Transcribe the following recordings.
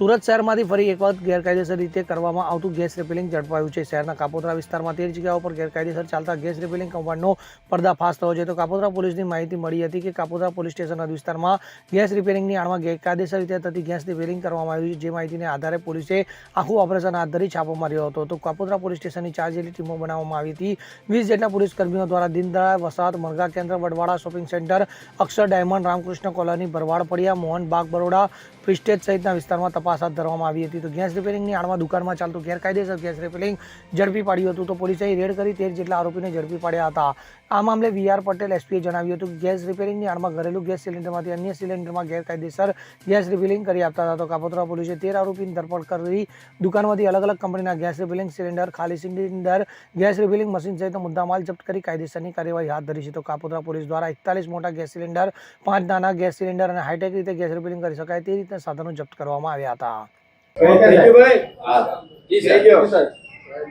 સુરત શહેરમાંથી ફરી એક વખત ગેરકાયદેસર રીતે કરવામાં આવતું ગેસ રિપેલિંગ ઝડપાયું છે. શહેરના કાપોદ્રા વિસ્તારમાં તેર જગ્યાઓ પર ગેરકાયદેસર ચાલતા ગેસ રિપેલિંગ કૌભાંડનો પર્દાફાશ થયો છે. તો કાપોદ્રા પોલીસની માહિતી મળી હતી કે કાપોદ્રા પોલીસ સ્ટેશન વિસ્તારમાં ગેસ રિપેરિંગની આડમાં ગેરકાયદેસર રીતે થતી ગેસ રિપેરિંગ કરવામાં આવ્યું છે, જે માહિતીને આધારે પોલીસે આખું ઓપરેશન હાથ ધરી છાપો માર્યો હતો. તો કાપોદ્રા પોલીસ સ્ટેશનની ચાર જેટલી ટીમો બનાવવામાં આવી હતી. વીસ જેટલા પોલીસ કર્મીઓ દ્વારા દીનદયાળ વસાહત, મરઘા કેન્દ્ર, Vadwada shopping centre, Akshar diamond, Ramakrishna colony, ભરવાડ ફળિયા મોહન, બાગ બરોડા પ્રિસ્ટેજ સહિતના વિસ્તારમાં તપાસ હાથ ધરવામાં આવી હતી. તો ગેસ રિપેરિંગની આડમાં દુકાનમાં ચાલતું ગેરકાયદેસર ગેસ રિપેરિંગ ઝડપી પાડ્યું હતું. તો પોલીસે રેડ કરી તેર જેટલા આરોપીને ઝડપી પાડ્યા હતા. આ મામલે વી પટેલ એસપીએ જણાવ્યું હતું કે ગેસ રિપેરિંગની આડમાં ઘરેલું ગેસ સિલિન્ડરમાંથી અન્ય સિલિન્ડરમાં ગેરકાયદેસર ગેસ રિફિલિંગ કરી આપતા હતા. તો કાપોદ્રા પોલીસે તેર આરોપીની ધરપકડ કરી દુકાનમાંથી અલગ અલગ કંપનીના ગેસ રિફિલિંગ સિલિન્ડર, ખાલી સિલિન્ડર, ગેસ રિફિલિંગ મશીન સહિત મુદ્દામાલ જપ્ત કરી કાયદેસરની કાર્યવાહી હાથ ધરી છે. તો કાપોદ્રા પોલીસ દ્વારા એકતાલીસ મોટા ગેસ સિલિન્ડર, પાંચ નાના ગેસ સિલિન્ડર અને હાઈટેક રીતે ગેસ રિફિલિંગ કરી શકાય તે રીતના સાધનો જપ્ત કરવામાં આવ્યા હતા.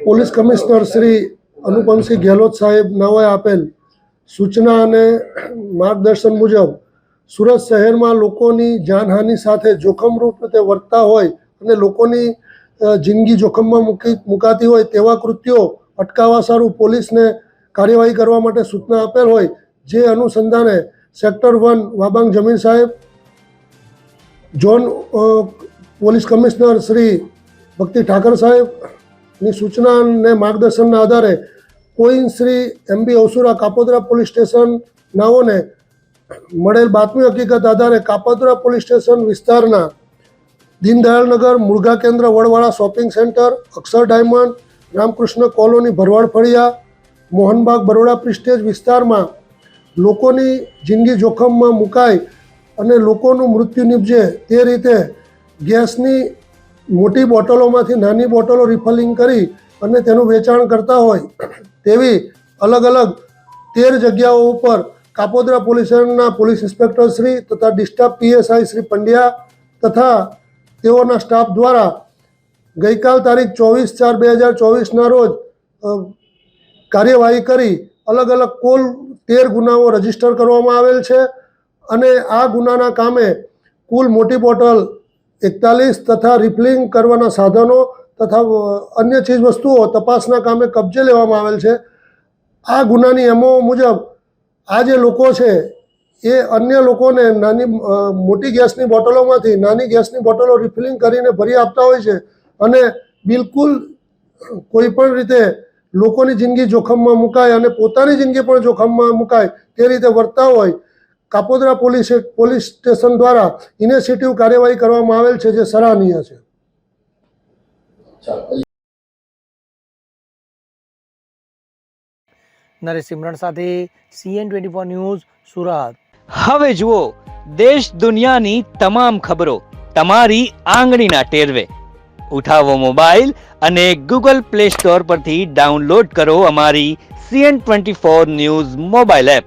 પોલીસ કમિશનર શ્રી અનુપમસિંહ ગેહલોત સાહેબ નાઓએ આપેલ સૂચના અને માર્ગદર્શન મુજબ સુરત શહેરમાં લોકોની જાનહાનિ સાથે જોખમરૂપ રીતે વર્તતા હોય અને લોકોની જિંદગી જોખમમાં મૂકી મુકાતી હોય તેવા કૃત્યો અટકાવવા સારું પોલીસને કાર્યવાહી કરવા માટે સૂચના આપેલ હોય જે અનુસંધાને સેક્ટર વન વાબાંગ જમીન સાહેબ ઝોન પોલીસ કમિશનર શ્રી ભક્તિ ઠાકર સાહેબની સૂચના અને માર્ગદર્શનના આધારે coin Shri M B Avsura Kapodra police station નાઓને મળેલ બાતમી હકીકત આધારે કાપોદરા પોલીસ સ્ટેશન વિસ્તારના દીનદયાળનગર મુરઘા કેન્દ્ર Vadwala shopping centre, Akshar diamond, Ramakrishna colony ભરવાડ ફળિયા, મોહનબાગ બરોડા પ્રિસ્ટેજ વિસ્તારમાં લોકોની જિંદગી જોખમમાં મુકાય અને લોકોનું મૃત્યુ નીપજે તે રીતે ગેસની મોટી બોટલોમાંથી નાની બોટલો રિફલિંગ કરી અને તેનું વેચાણ કરતા હોય તેવી અલગ અલગ તેર જગ્યાઓ ઉપર કાપોદ્રા પોલીસ સ્ટેશનના પોલીસ ઇન્સ્પેક્ટર શ્રી તથા ડિસ્ટર્બ પીએસઆઈ શ્રી પંડ્યા તથા તેઓના સ્ટાફ દ્વારા ગઈકાલ તારીખ ચોવીસ ચાર બે હજાર ચોવીસના રોજ કાર્યવાહી કરી અલગ અલગ કુલ તેર ગુનાઓ રજિસ્ટર કરવામાં આવેલ છે. અને આ ગુનાના કામે કુલ મોટી બોટલ એકતાલીસ તથા રિફિલિંગ કરવાના સાધનો તથા અન્ય ચીજ વસ્તુઓ તપાસના કામે કબજે લેવામાં આવેલ છે. આ ગુનાની એમઓ મુજબ આ જે લોકો છે, એ અન્ય લોકોને નાની મોટી ગેસની બોટલોમાંથી નાની ગેસની બોટલો રિફિલિંગ કરીને ભરી આપતા હોય છે અને બિલકુલ કોઈ પણ રીતે લોકોની જિંદગી જોખમમાં મુકાય અને પોતાની જિંદગી પણ જોખમમાં મુકાય તે રીતે વર્તા હોય કાપોદ્રા પોલીસ પોલીસ સ્ટેશન દ્વારા ઇનિશિયેટિવ કાર્યવાહી કરવામાં આવેલ છે જે સરાહનીય છે. નરેશ સિમરણ સાથે CN twenty four news Surat. હવે જુઓ દેશ દુનિયાની તમામ ખબરો તમારી આંગળીના ટેરવે. ઉઠાવો મોબાઈલ અને ગૂગલ પ્લે સ્ટોર પરથી ડાઉનલોડ કરો અમારી CN twenty four news mobile app.